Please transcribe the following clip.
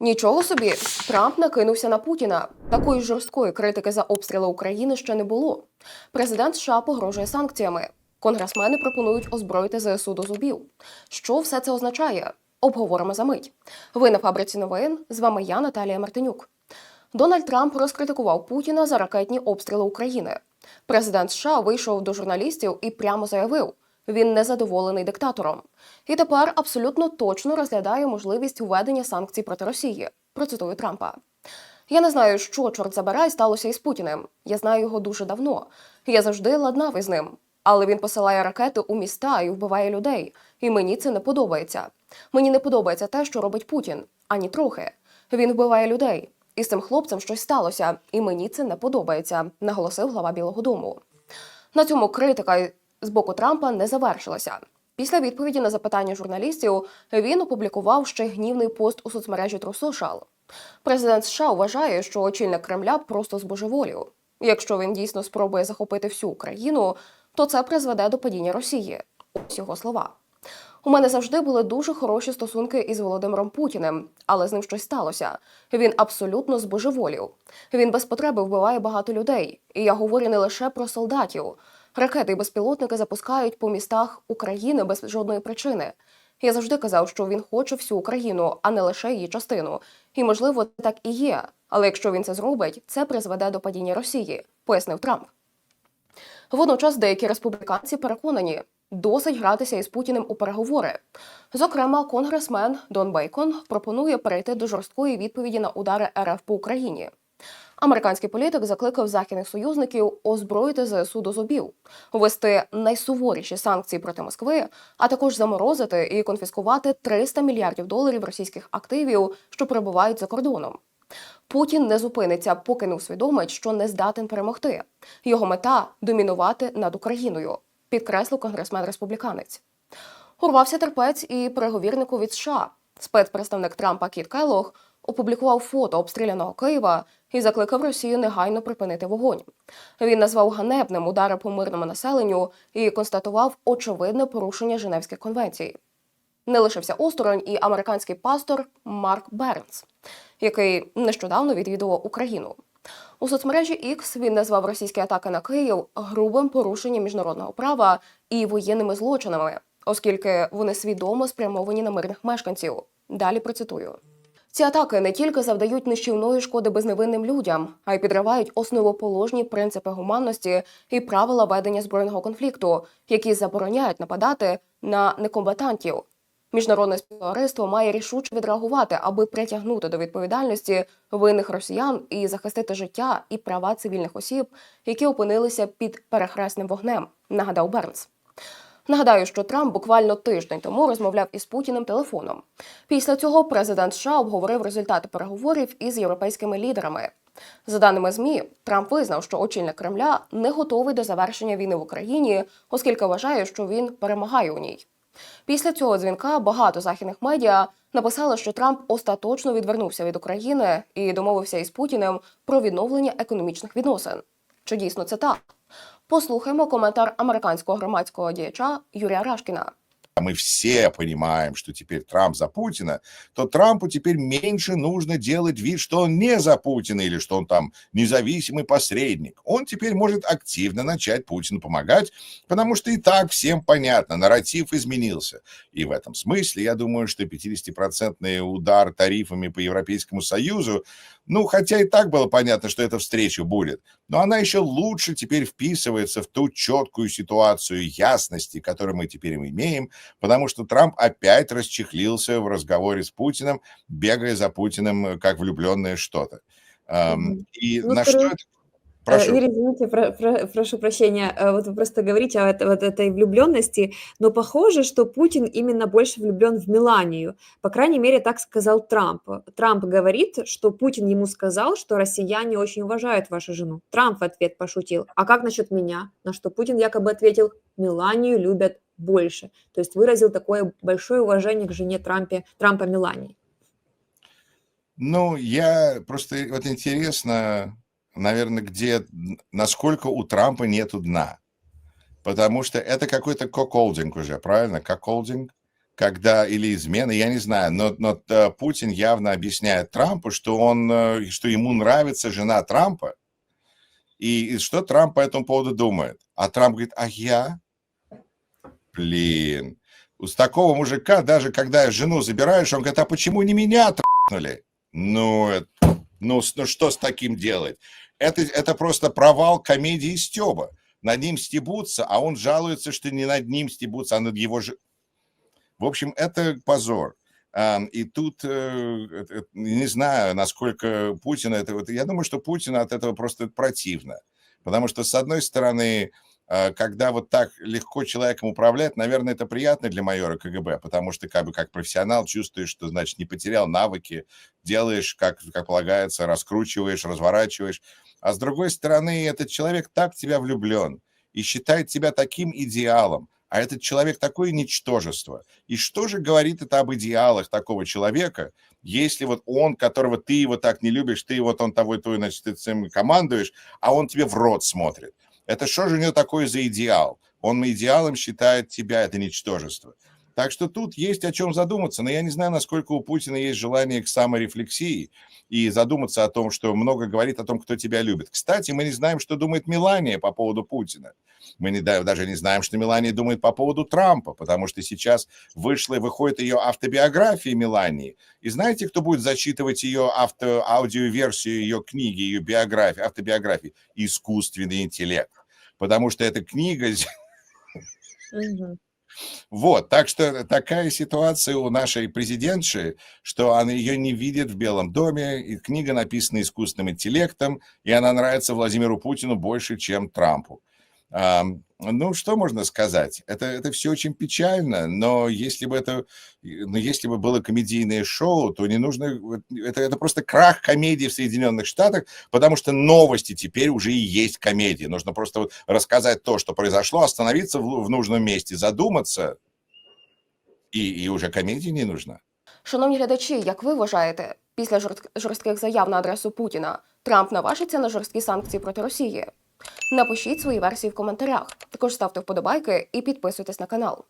Нічого собі, Трамп накинувся на Путіна. Такої жорсткої критики за обстріли України ще не було. Президент США погрожує санкціями. Конгресмени пропонують озброїти ЗСУ до зубів. Що все це означає? Обговоримо за мить. Ви на фабриці новин. З вами я, Наталія Мартинюк. Дональд Трамп розкритикував Путіна за ракетні обстріли України. Президент США вийшов до журналістів і прямо заявив, він незадоволений диктатором. І тепер абсолютно точно розглядає можливість введення санкцій проти Росії. Процитую Трампа. Я не знаю, що чорт забирай сталося із Путіним. Я знаю його дуже давно. Я завжди ладнав із ним. Але він посилає ракети у міста і вбиває людей. І мені це не подобається. Мені не подобається те, що робить Путін. Ані трохи. Він вбиває людей. І з цим хлопцем щось сталося, і мені це не подобається, наголосив глава Білого Дому. На цьому критика з боку Трампа не завершилася. Після відповіді на запитання журналістів він опублікував ще гнівний пост у соцмережі True Social. Президент США вважає, що очільник Кремля просто збожеволів. Якщо він дійсно спробує захопити всю Україну, то це призведе до падіння Росії. Ось його слова. У мене завжди були дуже хороші стосунки із Володимиром Путіним, але з ним щось сталося. Він абсолютно збожеволів. Він без потреби вбиває багато людей. І я говорю не лише про солдатів. Ракети і безпілотники запускають по містах України без жодної причини. Я завжди казав, що він хоче всю Україну, а не лише її частину. І можливо, так і є. Але якщо він це зробить, це призведе до падіння Росії, пояснив Трамп. Водночас деякі республіканці переконані, досить гратися із Путіним у переговори. Зокрема, конгресмен Дон Бейкон пропонує перейти до жорсткої відповіді на удари РФ по Україні. Американський політик закликав західних союзників озброїти ЗСУ до зубів, ввести найсуворіші санкції проти Москви, а також заморозити і конфіскувати 300 мільярдів доларів російських активів, що перебувають за кордоном. Путін не зупиниться, поки не усвідомить, що не здатен перемогти. Його мета домінувати над Україною, підкреслив конгресмен республіканець. Урвався терпець і переговірнику від США. Спецпредставник Трампа Кіт Келлог опублікував фото обстріляного Києва і закликав Росію негайно припинити вогонь. Він назвав ганебним удари по мирному населенню і констатував очевидне порушення Женевських конвенцій. Не лишився осторонь і американський пастор Марк Бернс, який нещодавно відвідував Україну. У соцмережі X він назвав російські атаки на Київ грубим порушенням міжнародного права і воєнними злочинами, оскільки вони свідомо спрямовані на мирних мешканців. Далі процитую. Ці атаки не тільки завдають нищівної шкоди безневинним людям, а й підривають основоположні принципи гуманності і правила ведення збройного конфлікту, які забороняють нападати на некомбатантів. Міжнародне співтовариство має рішуче відреагувати, аби притягнути до відповідальності винних росіян і захистити життя і права цивільних осіб, які опинилися під перехресним вогнем. Нагадав Бернс. Нагадаю, що Трамп буквально тиждень тому розмовляв із Путіним телефоном. Після цього президент США обговорив результати переговорів із європейськими лідерами. За даними змі, Трамп визнав, що очільник Кремля не готовий до завершення війни в Україні, оскільки вважає, що він перемагає у ній. Після цього дзвінка багато західних медіа написали, що Трамп остаточно відвернувся від України і домовився із Путіним про відновлення економічних відносин. Чи дійсно це так? Послухаємо коментар американського громадського діяча Юрія Рашкіна. Мы все понимаем, что теперь Трамп за Путина, то Трампу теперь меньше нужно делать вид, что он не за Путина или что он там независимый посредник. Он теперь может активно начать Путину помогать, потому что и так всем понятно, нарратив изменился. И в этом смысле я думаю, что 50-процентный удар тарифами по Европейскому Союзу, ну, хотя и так было понятно, что эта встреча будет, но она еще лучше теперь вписывается в ту четкую ситуацию ясности, которую мы теперь имеем, потому что Трамп опять расчехлился в разговоре с Путиным, бегая за Путиным э, как влюбленное что-то. И Ну, на что это? Э, Прошу. Юрий, извините, про- про- прошу прощения. э, Вот вы просто говорите о эт- вот этой влюбленности, но похоже, что Путин именно больше влюблен в Меланию. По крайней мере, так сказал Трамп. Трамп говорит, что Путин ему сказал, что россияне очень уважают вашу жену. Трамп в ответ пошутил. А как насчет меня? На что Путин якобы ответил, Меланию любят больше. То есть выразил такое большое уважение к жене Трампе, Трампа Мелании. Ну, я просто вот интересно, наверное, где, насколько у Трампа нету дна. Потому что это какой-то коколдинг уже, правильно? Коколдинг? когда или измены, я не знаю, но, но э, Путин явно объясняет Трампу, что он, э, что ему нравится жена Трампа, и, и что Трамп по этому поводу думает. А Трамп говорит, а я? Блин, с такого мужика, даже когда жену забираешь, он говорит, а почему не меня трахнули? Ну, ну, ну что с таким делать? Это, это просто провал комедии Стеба. Над ним стебутся, а он жалуется, что не над ним стебутся, а над его же... В общем, это позор. А, И тут, э, не знаю, насколько Путин это... Я думаю, что Путину от этого просто противно. Потому что, с одной стороны, когда вот так легко человеком управлять, наверное, это приятно для майора КГБ, потому что как бы как профессионал чувствуешь, что, значит, не потерял навыки, делаешь, как, как полагается, раскручиваешь, разворачиваешь. А с другой стороны, этот человек так тебя влюблен и считает тебя таким идеалом, а этот человек такое ничтожество. И что же говорит это об идеалах такого человека, если вот он, которого ты его так не любишь, ты вот он того и то, значит, ты командуешь, а он тебе в рот смотрит. Это что же у него такое за идеал? Он идеалом считает тебя, это ничтожество. Так что тут есть о чем задуматься, но я не знаю, насколько у Путина есть желание к саморефлексии и задуматься о том, что много говорит о том, кто тебя любит. Кстати, мы не знаем, что думает Мелания по поводу Путина. Мы не, да- даже не знаем, что Мелания думает по поводу Трампа, потому что сейчас вышла и выходит ее автобиография Мелании. И знаете, кто будет зачитывать ее авто, аудиоверсию ее книги, ее биографии, автобиографии? Искусственный интеллект. Потому что эта книга Мгм. Вот, так что такая ситуация у нашей президентши, что она ее не видит в Белом доме, и книга написана искусственным интеллектом, и она нравится Владимиру Путину больше, чем Трампу. Ам, ну, что можно сказать? Это, это все очень печально, но если бы это, но если бы было комедийное шоу, то не нужно, вот это, это просто крах комедии в Соединенных Штатах, потому что новости теперь уже и есть комедия. Нужно просто вот рассказать то, что произошло, остановиться в, в нужном месте, задуматься, і, і уже комедії не нужна. Шановні глядачі, як ви вважаєте, після жорст- жорстких заяв на адресу Путіна Трамп наважиться на жорсткі санкції проти Росії? Напишіть свої версії в коментарях. Також ставте вподобайки і підписуйтесь на канал.